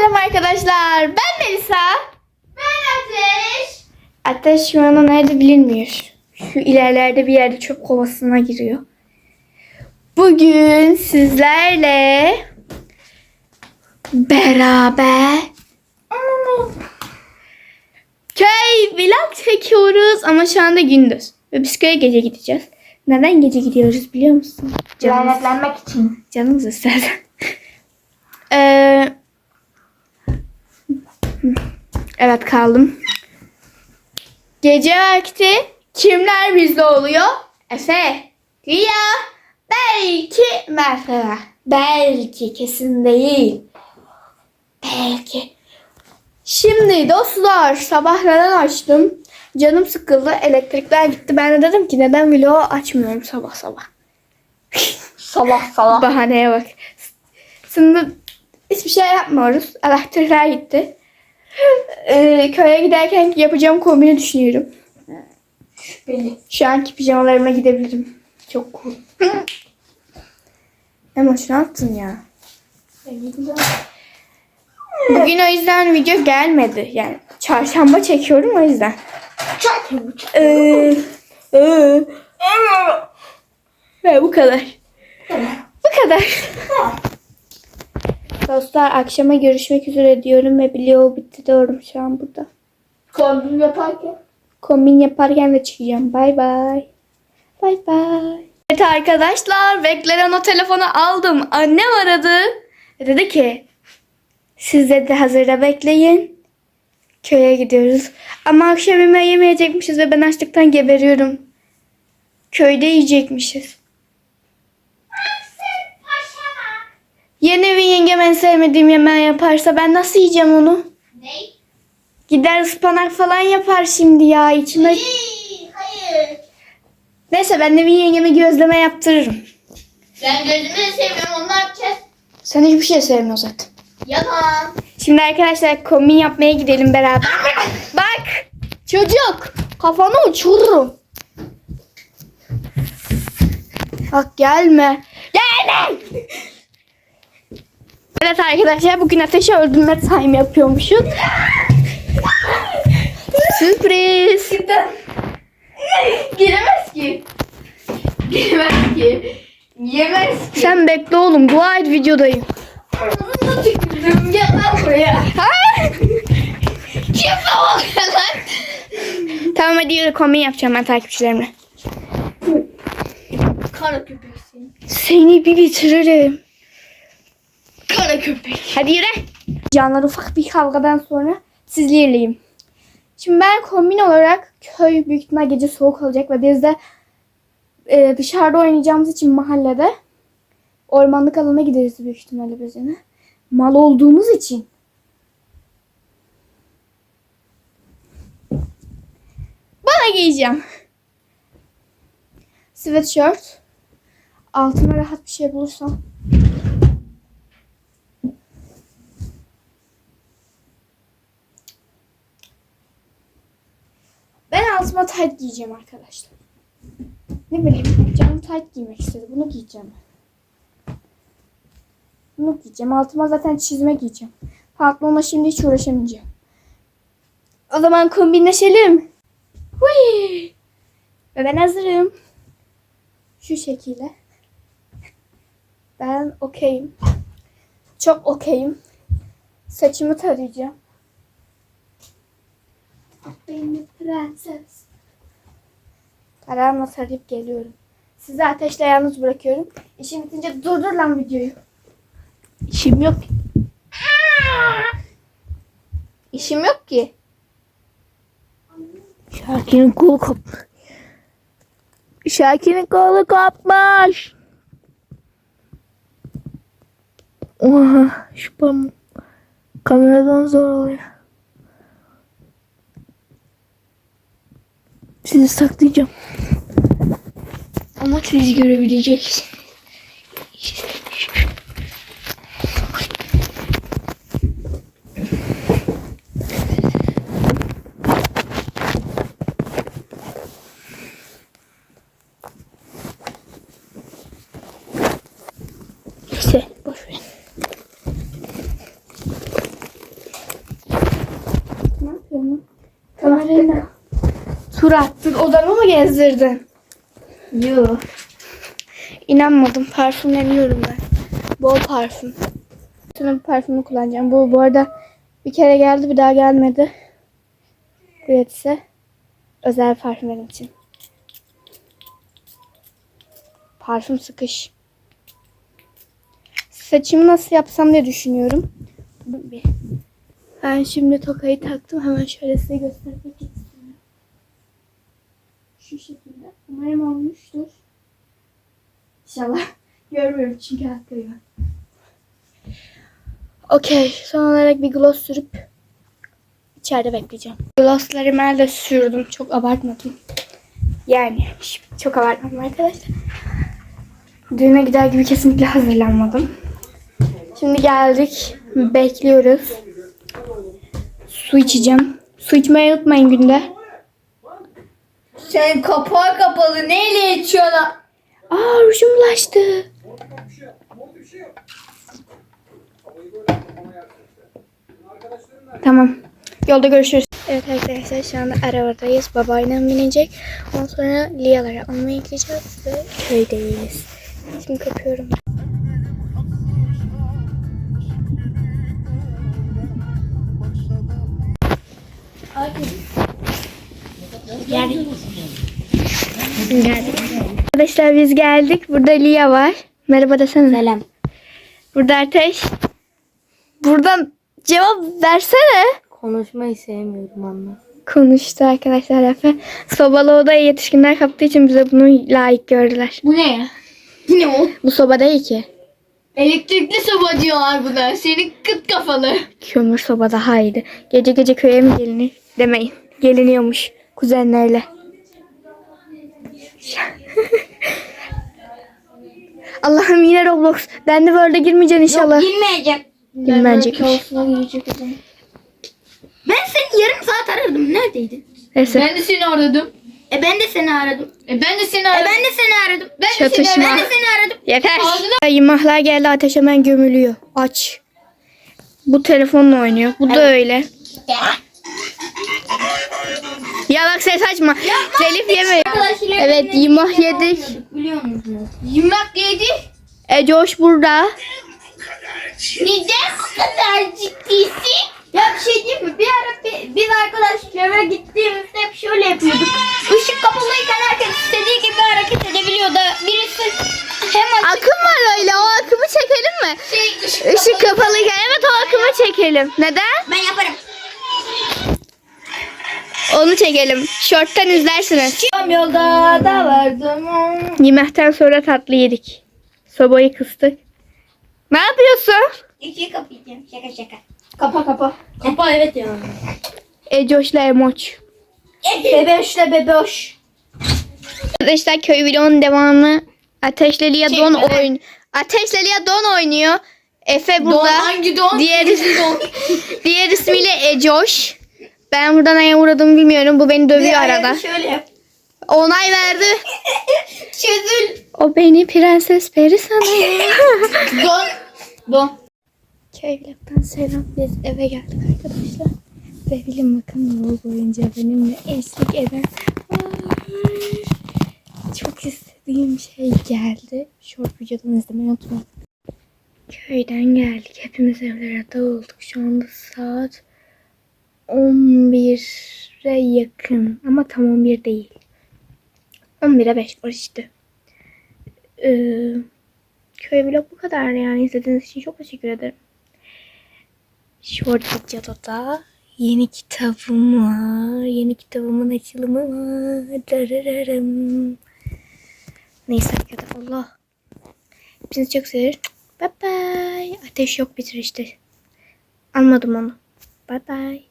selam arkadaşlar. Ben Melisa. Ben Ateş. Ateş şu anda nerede bilinmiyor. Şu ilerlerde bir yerde çöp kovasına giriyor. Bugün sizlerle beraber köy vlog çekiyoruz ama şu anda gündüz. Ve biz köye gece gideceğiz. Neden gece gidiyoruz biliyor musun? Canımız, Lanetlenmek için. canımız ister. Ee, evet kaldım. Gece vakti kimler bizde oluyor? Efe, Lia, belki Mert'e. Belki kesin değil. Belki. Şimdi dostlar sabahları açtım. Canım sıkıldı. Elektrikler gitti. Ben de dedim ki neden vlogu açmıyorum sabah sabah. Sabah sabah. Bahaneye bak. Şimdi hiçbir şey yapmıyoruz. Elektrikler gitti. Ee, köye giderken yapacağım kombini düşünüyorum. Belli. Şu anki pijamalarıma gidebilirim. Çok cool. Ama şu yaptın ya. Bugün o yüzden video gelmedi. Yani çarşamba çekiyorum o yüzden. Ee, ve bu kadar. Bu kadar. Dostlar akşama görüşmek üzere diyorum ve biliyor bitti diyorum şu an burada. Kombin yaparken. Kombin yaparken de çıkacağım. Bay bay. Bay bay. Evet arkadaşlar beklenen o telefonu aldım. Annem aradı. Dedi ki siz dedi hazırda bekleyin. Köye gidiyoruz. Ama akşam yemeği yemeyecekmişiz ve ben açlıktan geberiyorum. Köyde yiyecekmişiz. Yeni bir yengem en sevmediğim yemeği yaparsa ben nasıl yiyeceğim onu? Ne? Gider ıspanak falan yapar şimdi ya içime. Hayır. Neyse ben de bir yengeme gözleme yaptırırım. Ben gözümü de sevmiyorum. Onu yapacağız? Sen hiçbir şey sevmiyorsun zaten. Yalan. Şimdi arkadaşlar kombin yapmaya gidelim beraber. Bak çocuk kafanı uçururum. Bak. Gelme. Evet arkadaşlar bugün ateşi öldürme time yapıyormuşuz. Sürpriz. Giremez ki. Giremez ki. Yemez ki. Sen bekle oğlum dua et videodayım. Ağzına tükürdüm. Gel lan buraya. Kim bakıyor lan? Tamam hadi yürü kombin yapacağım ben takipçilerimle. Kara köpeksin. Seni bir bitiririm. Kara köpek. Hadi yürü. Canlar ufak bir kavgadan sonra sizlerleyim. Şimdi ben kombin olarak köy büyük ihtimal gece soğuk olacak ve biz de e, dışarıda oynayacağımız için mahallede ormanlık alana gideriz büyük ihtimalle biz yine. Mal olduğumuz için. Bana giyeceğim. Sweatshirt. Altına rahat bir şey bulursam. Ben altıma tight giyeceğim arkadaşlar. Ne bileyim canım tight giymek istedi. Bunu giyeceğim. Bunu giyeceğim. Altıma zaten çizme giyeceğim. Pantolonla şimdi hiç uğraşamayacağım. O zaman kombinleşelim. Hui. Ve ben hazırım. Şu şekilde. Ben okeyim. Çok okeyim. Saçımı tarayacağım. Beni prenses. Paramla sarıp geliyorum. Sizi ateşle yalnız bırakıyorum. İşim bitince durdur lan videoyu. İşim yok. İşim yok ki. Şakir'in kolu kopmuş. Şakir'in kolu kopmuş. Oha şu pamuk. Kameradan zor oluyor. Sizi saklayacağım. Ama siz görebileceksiniz. Tur attın. Odamı mı gezdirdin? Yok. İnanmadım. Parfümleniyorum ben. Bol parfüm. Şunun parfümü kullanacağım. Bu bu arada bir kere geldi bir daha gelmedi. Gratis'e. Özel parfüm benim için. Parfüm sıkış. Saçımı nasıl yapsam diye düşünüyorum. Ben şimdi tokayı taktım. Hemen şöyle size göstermek istiyorum. Şu şekilde. Umarım olmuştur. İnşallah. Görmüyorum çünkü ben. Okey. Son olarak bir gloss sürüp içeride bekleyeceğim. Glosslarımı elde sürdüm. Çok abartmadım. Yani çok abartmadım arkadaşlar. Düğüne gider gibi kesinlikle hazırlanmadım. Şimdi geldik. Bekliyoruz. Su içeceğim. Su içmeyi unutmayın günde. Sen kapağı kapalı neyle içiyorsun? Aa rujum bulaştı. Tamam. Yolda görüşürüz. Evet arkadaşlar şu anda arabadayız. Babaannem binecek. Ondan sonra Liyalara almaya gideceğiz ve köydeyiz. Şimdi kapıyorum. Geldik. Geldik. Arkadaşlar biz geldik. Burada Liya var. Merhaba desene. Selam. Burada Ateş. Buradan cevap versene. Konuşmayı sevmiyorum anne. Konuştu arkadaşlar Efe. Sobalı odayı yetişkinler kaptığı için bize bunu layık gördüler. Bu ne ya? Ne o? Bu soba değil ki. Elektrikli soba diyorlar buna. Senin kıt kafalı. Kömür soba daha iyiydi. Gece gece köye mi gelinir? Demeyin. Geliniyormuş kuzenlerle. Allah'ım yine Roblox. Ben de böyle girmeyeceksin inşallah. Girmeyecek. Girmeyecekmiş. Ben seni yarım saat aradım. Neredeydin? Neyse. Ben de seni aradım. E ben de seni aradım. E ben de seni aradım. E ben de seni aradım. Ben de seni Çatışma. aradım. Ben de seni aradım. Yeter. Ağzına- Yımahlar geldi ateş hemen gömülüyor. Aç. Bu telefonla oynuyor. Bu da öyle. Ya bak ses açma. Telif yeme. Evet yımah yedik. Biliyor musunuz? Yemek yedi. Ecoş burada. Neden bu kadar ciddisin? Ya bir şey diyeyim mi? Bir ara bi- biz arkadaşlarla gittiğimizde hep şöyle yapıyorduk. Işık kapalıyken herkes istediği gibi hareket edebiliyordu. Birisi hem açık Akım var öyle. O akımı çekelim mi? şey ışık, Işık kapalıyken evet o akımı çekelim. Neden? Ben yaparım. Onu çekelim. Short'tan izlersiniz. Tam yolda da vardım. Yemekten sonra tatlı yedik. Sobayı kıstık. Ne yapıyorsun? İki kapayacağım. Şaka şaka. Kapa kapa. Kapa evet ya. Ecoş'la Emoç. Bebeşle bebeş. Arkadaşlar köy vlogunun devamı Ateşle Lia Don Çekme. oyun. Ateşle Lia Don oynuyor. Efe Don burada. hangi don? Diğer, don. diğer ismiyle Ecoş. Ben buradan neye uğradığımı bilmiyorum. Bu beni dövüyor arada. Şöyle yap. Onay verdi. Çözül. O beni prenses peri sanıyor. Don. Don. Köy vlogdan selam. Biz eve geldik arkadaşlar. Ve bilin bakın yol boyunca benimle eşlik eden Ay, çok istediğim şey geldi. Short videodan izlemeyi unutmayın. Köyden geldik. Hepimiz evlere dağıldık. Şu anda saat 11'e yakın. Ama tam 11 değil. 11'e 5 var işte. Ee, köy vlog bu kadar yani. İzlediğiniz için çok teşekkür ederim. Short videoda da yeni kitabım var. Yeni kitabımın açılımı var. Darararım. Neyse arkadaşlar Allah. Hepinizi çok seviyorum. Bye bye. Ateş yok bitir işte. Almadım onu. Bye bye.